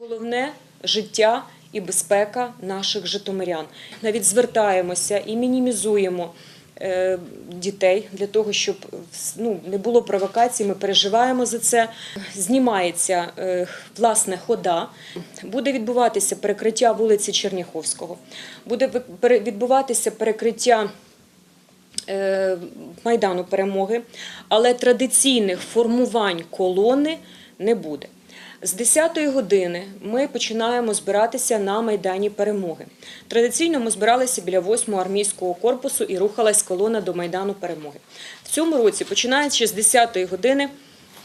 Головне життя і безпека наших житомирян. Навіть звертаємося і мінімізуємо е, дітей для того, щоб ну, не було провокацій. Ми переживаємо за це. Знімається е, власне хода. Буде відбуватися перекриття вулиці Черняховського. Буде відбуватися перекриття е, Майдану Перемоги, але традиційних формувань колони не буде. З 10-ї години ми починаємо збиратися на Майдані Перемоги. Традиційно ми збиралися біля 8-го армійського корпусу і рухалась колона до Майдану Перемоги. В цьому році, починаючи з 10-ї години,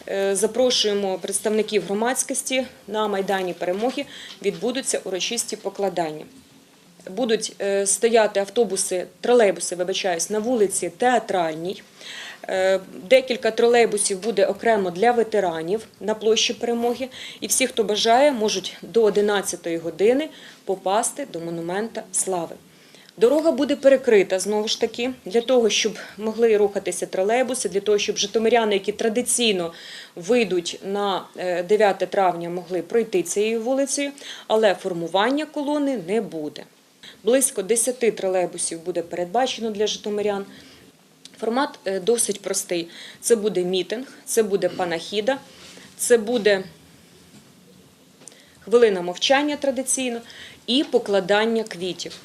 е, запрошуємо представників громадськості на Майдані Перемоги, відбудуться урочисті покладання будуть е, стояти автобуси, тролейбуси, вибачаюсь, на вулиці Театральній. Е, Декілька тролейбусів буде окремо для ветеранів на площі перемоги. І всі, хто бажає, можуть до 11 години попасти до монумента слави. Дорога буде перекрита знову ж таки для того, щоб могли рухатися тролейбуси, для того, щоб житомиряни, які традиційно вийдуть на е, 9 травня, могли пройти цією вулицею, але формування колони не буде. Близько 10 тролейбусів буде передбачено для житомирян. Формат е, досить простий. Це буде мітинг, це буде панахіда, це буде хвилина мовчання традиційно і покладання квітів.